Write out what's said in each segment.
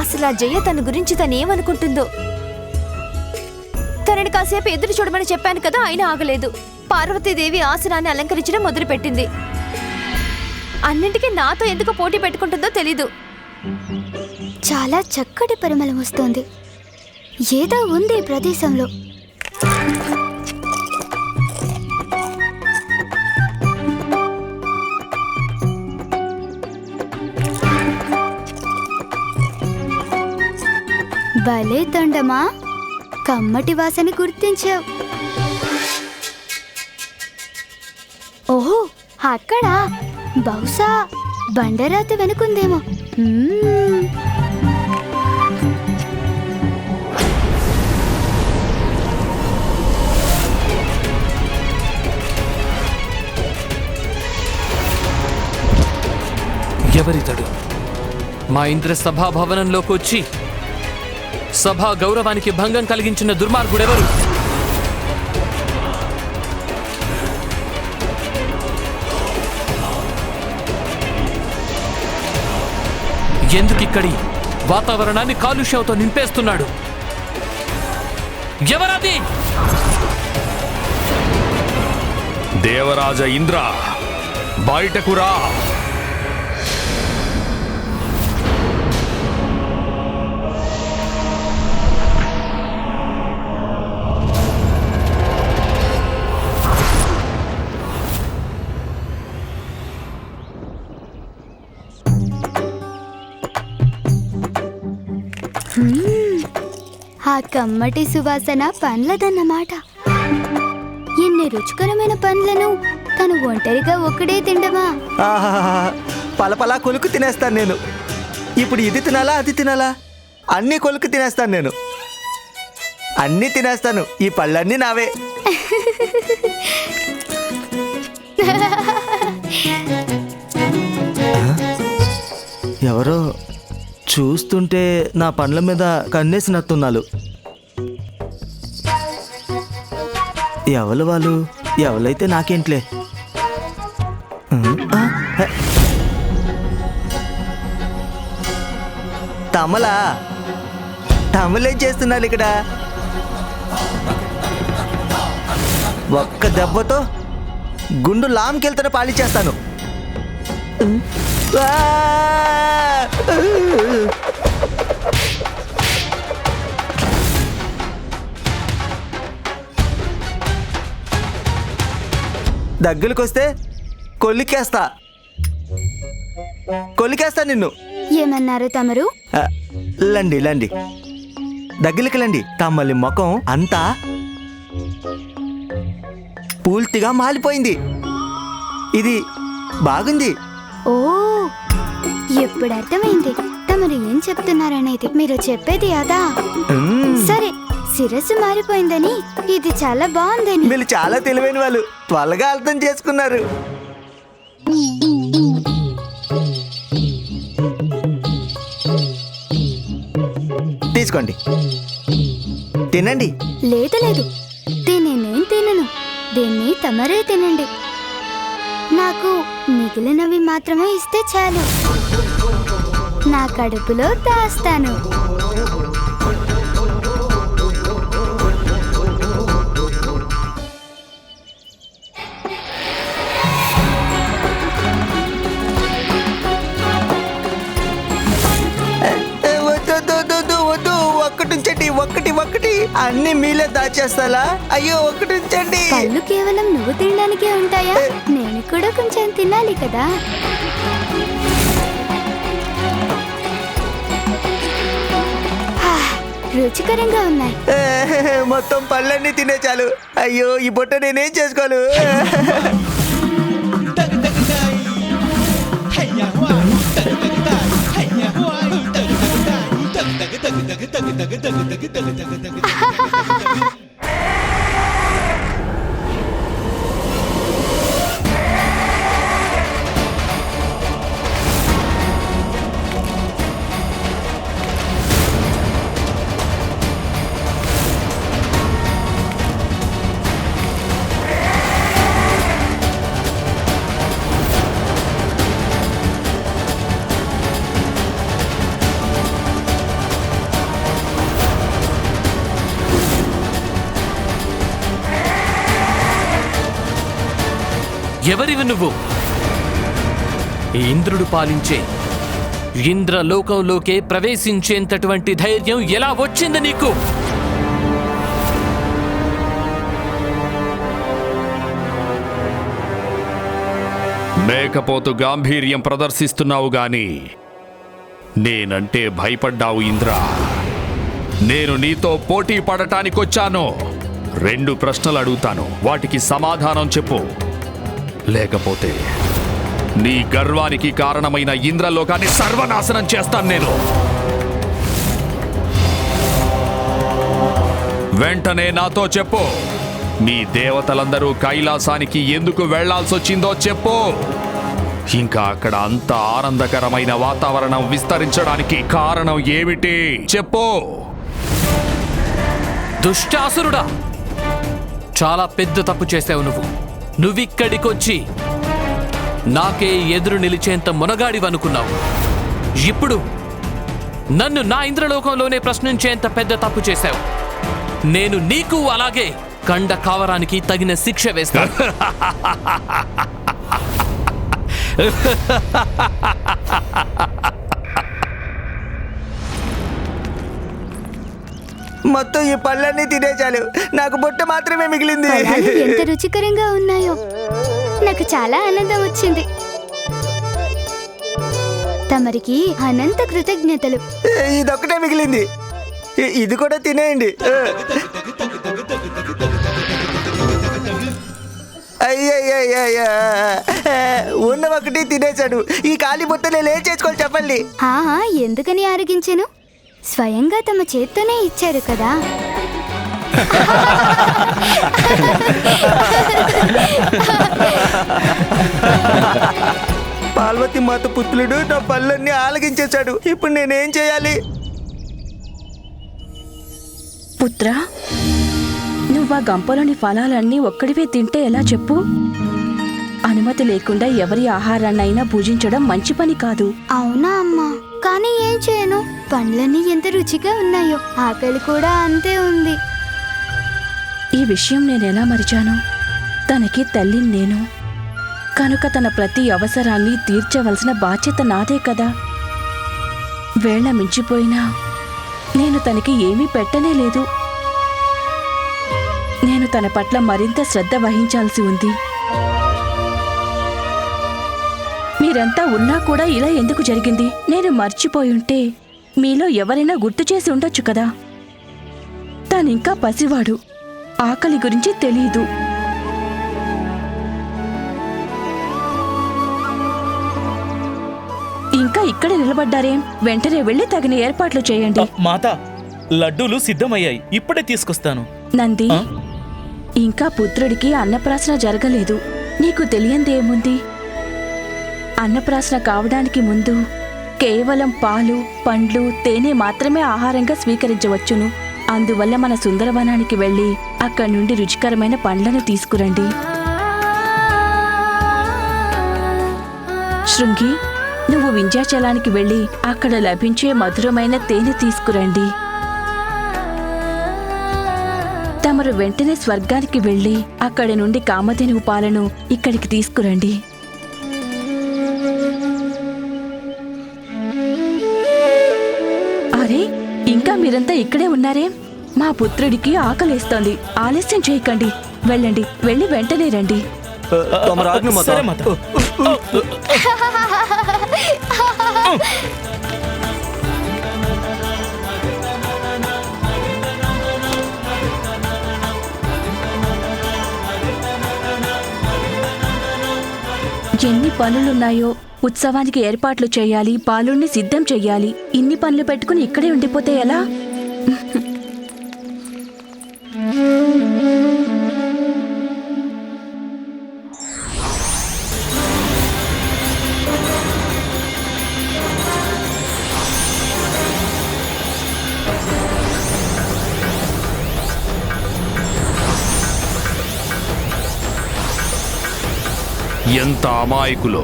అసలు ఆ జయ తన గురించి తనేమనుకుంటుందో తనని కాసేపు ఎదురు చూడమని చెప్పాను కదా ఆయన ఆగలేదు. పార్వతీదేవి ఆసనాన్ని అలంకరించడం మొదలుపెట్టింది. అన్నింటికీ నాతో ఎందుకు పోటీ పెట్టుకుంటుందో తెలీదు. చాలా చక్కటి పరిమళం వస్తోంది. ఏదో ఉంది ఈ ప్రదేశంలో. భలే తొండమా కమ్మటి వాసన గుర్తించావు. ఓహో అక్కడ? బహుశా బండరాతి వెనుకుందేమో. ఎవరితడు? మా ఇంద్ర సభా భవనంలోకి వచ్చి సభా గౌరవానికి భంగం కలిగించిన దుర్మార్గుడెవరు? ఎందుకిక్కడి? వాతావరణాన్ని కాలుష్యంతో నింపేస్తున్నాడు. ఎవరది? దేవరాజ ఇంద్ర బయటకు రా. కమ్మటి సువాసన పండ్లదన్నమాట ఎన్ని రుచికరమైన పండ్లను తను ఒంటరిగా ఒక్కడే తిండమా? ఆహాహాహా. పలపలా కొలుకు తినేస్తాను నేను. ఇప్పుడు ఇది తినాలా అది తినాలా? అన్ని కొలుకు తినేస్తాను నేను. అన్నీ తినేస్తాను ఈ పళ్ళన్నీ నావే. ఎవరో చూస్తుంటే నా పండ్ల మీద కన్నేసినట్టున్నారు ఎవరు వాళ్ళు? ఎవరైతే నాకేంట్లే? తమలా? తమలే చేస్తున్నారు ఇక్కడ? ఒక్క దెబ్బతో గుండు లాంకెళ్తాను పాలిచ్చేస్తాను దగ్గరకొస్తే కొల్లికేస్తా కొల్లికేస్తా నిన్ను. ఏమన్నారు తమరు? లండి లండి. దగ్గరికి లండి తమ్మలి ముఖం అంతా పూర్తిగా మాలిపోయింది. ఇది బాగుంది. ఓ ఇప్పుడు అర్థమైంది తమరు ఏం చెప్తున్నారనేది? మీరు చెప్పేది అదా. సరే శిరస్సు మారిపోయిందని. ఇది చాలా బాగుందని. వీళ్ళు చాలా తెలివైన వాళ్ళు. త్వరగా అర్థం చేసుకున్నారు. తీసుకోండి. తినండి. లేదు లేదు. దీన్ని నేను తినను. దీన్ని తమరే తినండి. నాకు మిగిలినవి మాత్రమే ఇస్తే చాలు. నా కడుపులో దాస్తాను. అన్ని మీలే దాచేస్తాలా? అయ్యో ఒక్కటి ఉంచండి. పళ్ళు కేవలం నువ్వు తినడానికే ఉంటాయా? నేను కూడా కొంచెం తినాలి కదా. రుచికరంగా ఉన్నాయి. మొత్తం పళ్ళన్నీ తినే చాలు. అయ్యో ఈ బొట్ట నేనేం చేసుకోను? taca, taca, taca, taca, taca, taca, taca, ఎవరివి నువ్వు? ఇంద్రుడు పాలించే ఇంద్రలోకంలోకే ప్రవేశించేంతటువంటి ధైర్యం ఎలా వచ్చింది నీకు? మేకపోతు గాంభీర్యం ప్రదర్శిస్తున్నావు గాని నేనంటే భయపడ్డావు ఇంద్ర. నేను నీతో పోటీ పడటానికొచ్చాను. రెండు ప్రశ్నలు అడుగుతాను. వాటికి సమాధానం చెప్పు. లేకపోతే నీ గర్వానికి కారణమైన ఇంద్రలోకాన్ని సర్వనాశనం చేస్తాను నేను. వెంటనే నాతో చెప్పు. మీ దేవతలందరూ కైలాసానికి ఎందుకు వెళ్ళాల్సొచ్చిందో చెప్పు. ఇంకా అక్కడ అంత ఆనందకరమైన వాతావరణం విస్తరించడానికి కారణం ఏమిటి చెప్పు. దుష్టాసురుడా చాలా పెద్ద తప్పు చేసావు నువ్వు. నువ్విక్కడికొచ్చి నాకే ఎదురు నిలిచేంత మునగాడివనుకున్నావు ఇప్పుడు నన్ను నా ఇంద్రలోకంలోనే ప్రశ్నించేంత పెద్ద తప్పు చేశావు. నేను నీకు అలాగే కండ కావరానికి తగిన శిక్ష వేస్తాను మొత్తం ఈ పళ్ళన్నీ తినేచాలు నాకు బొట్ట మాత్రమే మిగిలింది ఎంత రుచికరంగా ఉన్నాయో నాకు చాలా ఆనందం వచ్చింది తమరికి అనంత కృతజ్ఞతలు ఇదొక్కటే మిగిలింది ఇ- ఇది కూడా తినేయండి అయ్యయ్యయ్యయ్య ఉన్న ఒకటి తినేశాడు ఈ ఖాళీ బొత్త నేను ఏం చేసుకోవాలి చెప్పండి ఆహా ఎందుకని ఆరగించెను స్వయంగా తమ చేత్తోనే ఇచ్చారు కదా. పార్వతి మాత పుత్రుడు నా పళ్ళన్నీ ఆలగించేశాడు ఇప్పుడు నేనేం చేయాలి? పుత్రా నువ్వా గంపలోని ఫలాలన్నీ ఒక్కడివే తింటే ఎలా చెప్పు? అనుమతి లేకుండా ఎవరి ఆహారాన్నైనా భుజించడం మంచి పని కాదు. అవునా అమ్మా? కానీ ఏం చేయను? పండ్లన్నీ ఎంత రుచిగా ఉన్నాయో ఆకలి కూడా అంతే ఉంది. ఈ విషయం నేనెలా మరిచాను? తనకి తల్లి నేను. కనుక తన ప్రతి అవసరాన్ని తీర్చవలసిన బాధ్యత నాదే కదా. వేళ మించిపోయినా నేను తనకి ఏమీ పెట్టనే లేదు. నేను తన పట్ల మరింత శ్రద్ధ వహించాల్సి ఉంది. మీరంతా ఉన్నా కూడా ఇలా ఎందుకు జరిగింది? నేను మర్చిపోయుంటే మీలో ఎవరైనా గుర్తు చేసి ఉండొచ్చు కదా? తనింకా పసివాడు. ఆకలి గురించి తెలీదు. ఇంకా ఇక్కడ నిలబడ్డారేం. వెంటనే వెళ్ళి తగిన ఏర్పాట్లు చేయండి. మాత లడ్డూలు సిద్ధమయ్యాయి. ఇప్పుడే తీసుకొస్తాను. నంది? ఇంకా పుత్రుడికి అన్నప్రాసన జరగలేదు. నీకు తెలియందేముంది? అన్నప్రాసన కావడానికి ముందు కేవలం పాలు పండ్లు తేనె మాత్రమే ఆహారంగా స్వీకరించవచ్చును. అందువల్ల మన సుందరవనానికి వెళ్ళి అక్కడి నుండి రుచికరమైన పండ్లను తీసుకురండి. శృంగి నువ్వు వింధ్యాచలానికి వెళ్ళి అక్కడ లభించే మధురమైన తేనె తీసుకురండి. తమరు వెంటనే స్వర్గానికి వెళ్ళి అక్కడి నుండి కామధేనువు పాలను ఇక్కడికి తీసుకురండి. మీరంతా ఇక్కడే ఉన్నారే? మా పుత్రుడికి ఆకలేస్తోంది. ఆలస్యం చేయకండి. వెళ్ళండి. వెళ్ళి వెంటనే రండి. ఎన్ని పనులున్నాయో? ఉత్సవానికి ఏర్పాట్లు చేయాలి పాలుణ్ణి సిద్ధం చెయ్యాలి ఇన్ని పనులు పెట్టుకుని ఇక్కడే ఉండిపోతే ఎలా? ఎంత అమాయకులో.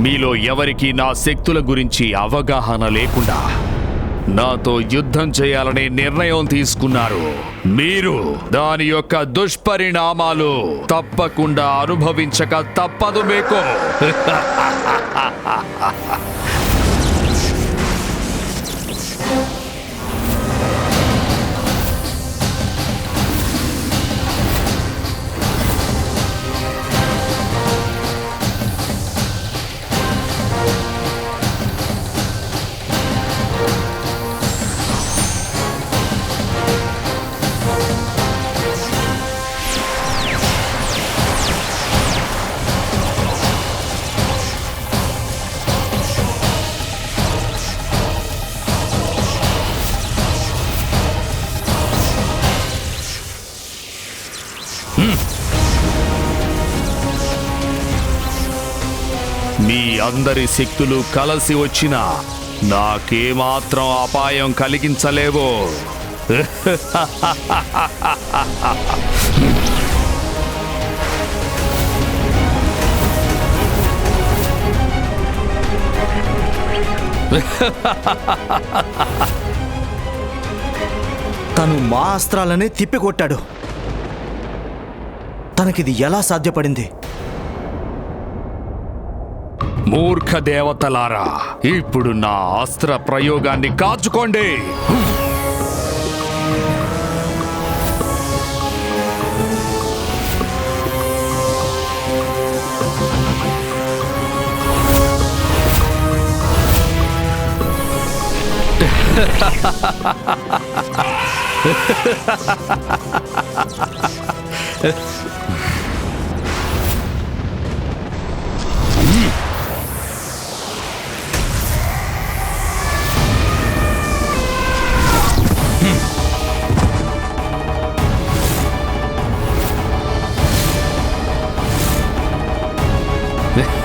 మీలో ఎవరికి నా శక్తుల గురించి అవగాహన లేకుండా నాతో యుద్ధం చేయాలనే నిర్ణయం తీసుకున్నారు. మీరు దాని యొక్క దుష్పరిణామాలు తప్పకుండా అనుభవించక తప్పదు మీకు. అందరి శక్తులు కలసి వచ్చినా నాకేమాత్రం అపాయం కలిగించలేవో. తను మా అస్త్రాలనే తిప్పికొట్టాడు. తనకిది ఎలా సాధ్యపడింది? మూర్ఖ దేవతలారా ఇప్పుడు నా అస్త్ర ప్రయోగాన్ని కాచుకోండి.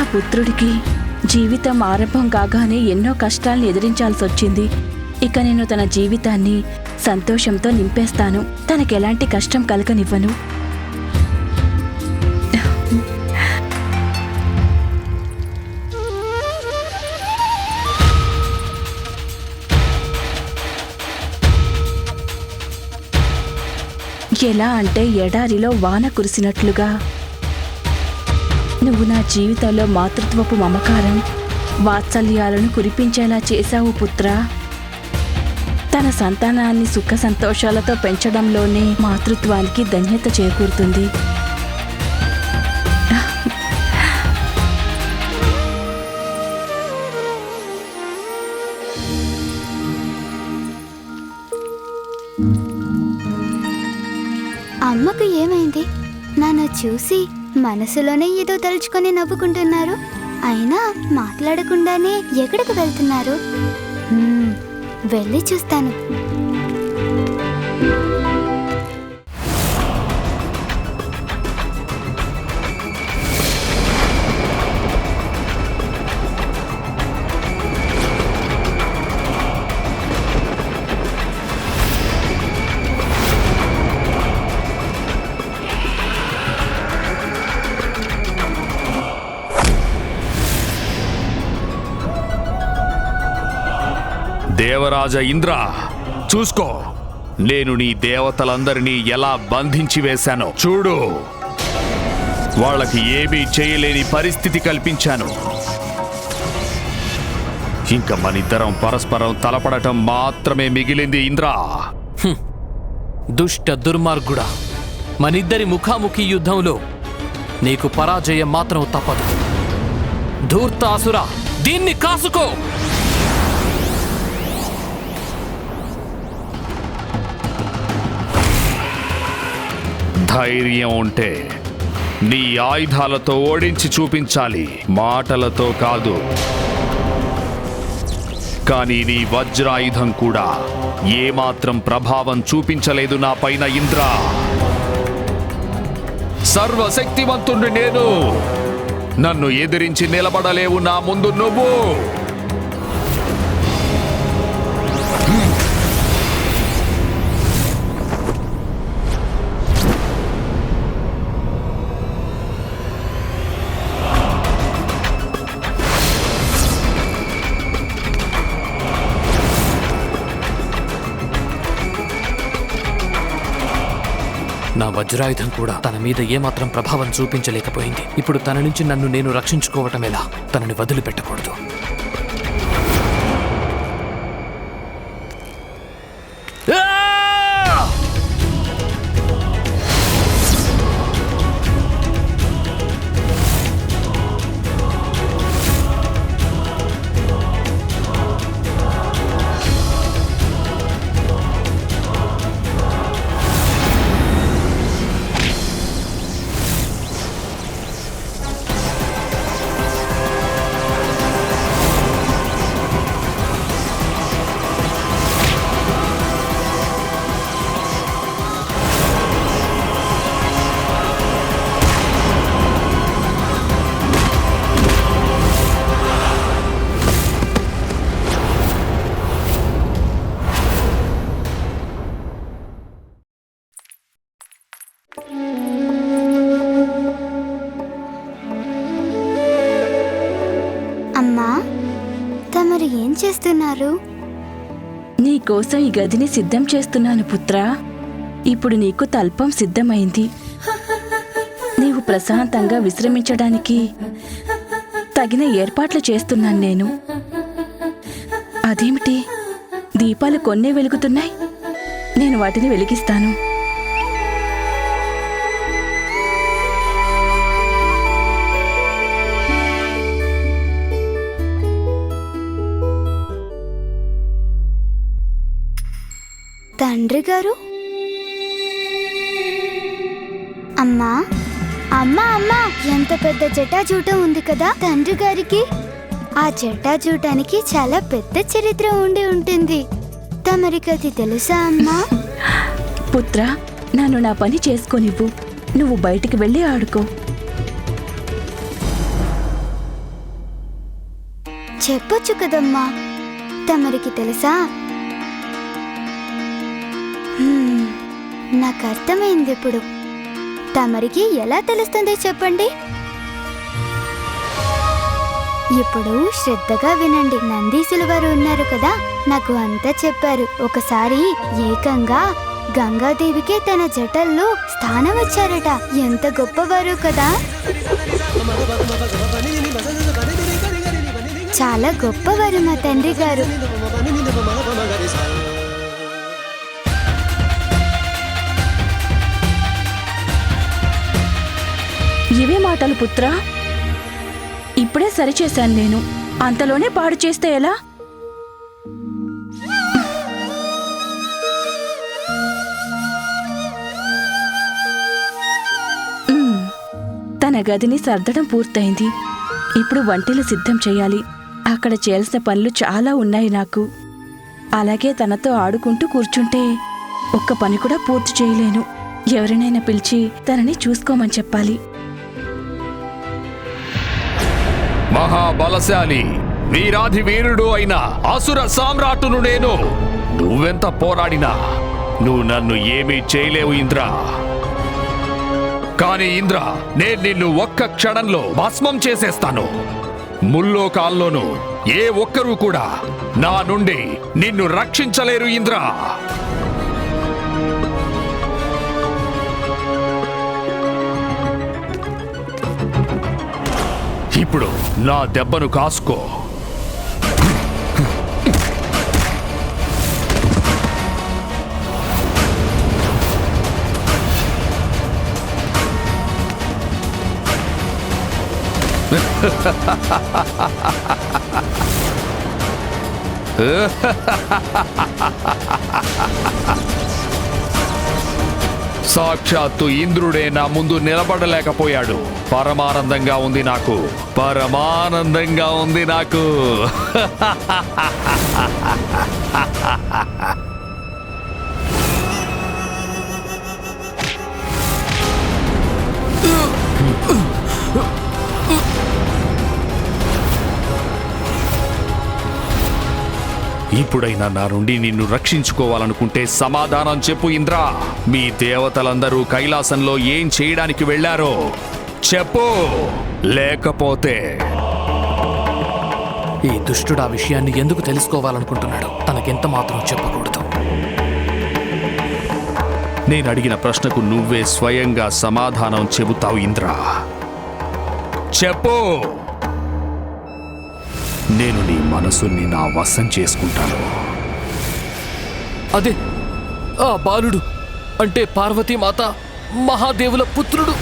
నా పుత్రుడికి జీవితం ఆరంభం కాగానే ఎన్నో కష్టాలను ఎదిరించాల్సి వచ్చింది ఇక నేను తన జీవితాన్ని సంతోషంతో నింపేస్తాను. తనకి ఎలాంటి కష్టం కలగనివ్వను. ఎలా అంటే ఎడారిలో వాన కురిసినట్లుగా. నువ్వు నా జీవితంలో మాతృత్వపు మమకారం వాత్సల్యాలను కురిపించేలా చేశావు పుత్ర. తన సంతానాన్ని సుఖ సంతోషాలతో పెంచడంలోనే మాతృత్వానికి ధన్యత చేకూరుతుంది. అమ్మకు ఏమైంది? నన్ను చూసి మనసులోనే ఏదో తలుచుకొని నవ్వుకుంటున్నారు. అయినా మాట్లాడకుండానే ఎక్కడికి వెళ్తున్నారు? వెళ్ళి చూస్తాను. దేవరాజ ఇంద్ర చూసుకో నేను నీ దేవతలందరినీ ఎలా బంధించి వేశానో. చూడు వాళ్ళకి ఏమీ చేయలేని పరిస్థితి కల్పించాను. ఇంకా మనిద్దరం పరస్పరం తలపడటం మాత్రమే మిగిలింది ఇంద్రా. దుష్ట దుర్మార్గుడా మనిద్దరి ముఖాముఖి యుద్ధంలో నీకు పరాజయం మాత్రం తప్పదు. ధూర్తాసురా దీన్ని కాసుకో! ధైర్యం ఉంటే నీ ఆయుధాలతో ఓడించి చూపించాలి. మాటలతో కాదు. కానీ నీ వజ్రాయుధం కూడా ఏమాత్రం ప్రభావం చూపించలేదు నా పైన ఇంద్ర. సర్వశక్తివంతుణ్ణి నేను. నన్ను ఎదిరించి నిలబడలేవు నా ముందు నువ్వు. వజ్రాయుధం కూడా తన మీద ఏమాత్రం ప్రభావం చూపించలేకపోయింది. ఇప్పుడు తన నుంచి నన్ను నేను రక్షించుకోవటం ఎలా? తనని వదిలిపెట్టకూడదు. చేస్తున్నారు? నీ కోసం ఈ గదిని సిద్ధం చేస్తున్నాను పుత్రా. ఇప్పుడు నీకు తల్పం సిద్ధమైంది. నీవు ప్రశాంతంగా విశ్రమించడానికి తగిన ఏర్పాట్లు చేస్తున్నాను నేను. అదేమిటి? దీపాలు కొన్నే వెలుగుతున్నాయి. నేను వాటిని వెలిగిస్తాను. తండ్రి గారు? అమ్మా అమ్మా అమ్మా ఎంత పెద్ద జటాజూటం ఉంది కదా తండ్రి గారికి. ఆ జటాజూటానికి చాలా పెద్ద చరిత్ర ఉండి ఉంటుంది. తమరికి అది తెలుసా అమ్మా? పుత్ర నన్ను నా పని చేసుకోనివ్వు. నువ్వు బయటికి వెళ్ళి ఆడుకో. చెప్పొచ్చు కదమ్మా. తమరికి తెలుసా? నాకు అర్థమైంది ఇప్పుడు తమరికి ఎలా తెలుస్తుంది చెప్పండి? ఇప్పుడు శ్రద్ధగా వినండి. నందీసుల వారు ఉన్నారు కదా? నాకు అంతా చెప్పారు. ఒకసారి ఏకంగా గంగాదేవికే తన జటల్లో స్థానం వచ్చారట ఎంత గొప్పవారు కదా? చాలా గొప్పవారు మా తండ్రి గారు ఇవే మాటలు పుత్రా. ఇప్పుడే సరిచేశాను నేను. అంతలోనే పాడు చేస్తే ఎలా? తన గదిని సర్దడం పూర్తయింది. ఇప్పుడు వంటలు సిద్ధం చేయాలి. అక్కడ చేయాల్సిన పనులు చాలా ఉన్నాయి నాకు. అలాగే తనతో ఆడుకుంటూ కూర్చుంటే ఒక్క పని కూడా పూర్తి చేయలేను. ఎవరినైనా పిలిచి తనని చూసుకోమని చెప్పాలి. మహాబలశాలి వీరాధి వీరుడు అయిన అసుర సామ్రాటును నేను నువ్వెంత పోరాడినా నువ్వు నన్ను ఏమీ చేయలేవు ఇంద్ర. కానీ ఇంద్ర నేను నిన్ను ఒక్క క్షణంలో భస్మం చేసేస్తాను. ముల్లోకాల్లోనూ ఏ ఒక్కరూ కూడా నా నుండి నిన్ను రక్షించలేరు ఇంద్ర. ఇప్పుడు నా దెబ్బను కాసుకో. సాక్షాత్తు ఇంద్రుడే నా ముందు నిలబడలేకపోయాడు. పరమానందంగా ఉంది నాకు. పరమానందంగా ఉంది నాకు. ఇప్పుడైనా నా నుండి నిన్ను రక్షించుకోవాలనుకుంటే సమాధానం చెప్పు ఇంద్రా. మీ దేవతలందరూ కైలాసంలో ఏం చేయడానికి వెళ్ళారో చెప్పు. లేకపోతే ఈ దుష్టుడు ఆ విషయాన్ని ఎందుకు తెలుసుకోవాలనుకుంటున్నాడు తనకెంత మాత్రం చెప్పకూడదు. నేను అడిగిన ప్రశ్నకు నువ్వే స్వయంగా సమాధానం చెబుతావు ఇంద్రా. చెప్పు. నేను నీ మనసుని నా వశం చేసుకుంటాను. అదే ఆ బాలుడు అంటే పార్వతీమాత మహాదేవుల పుత్రుడు.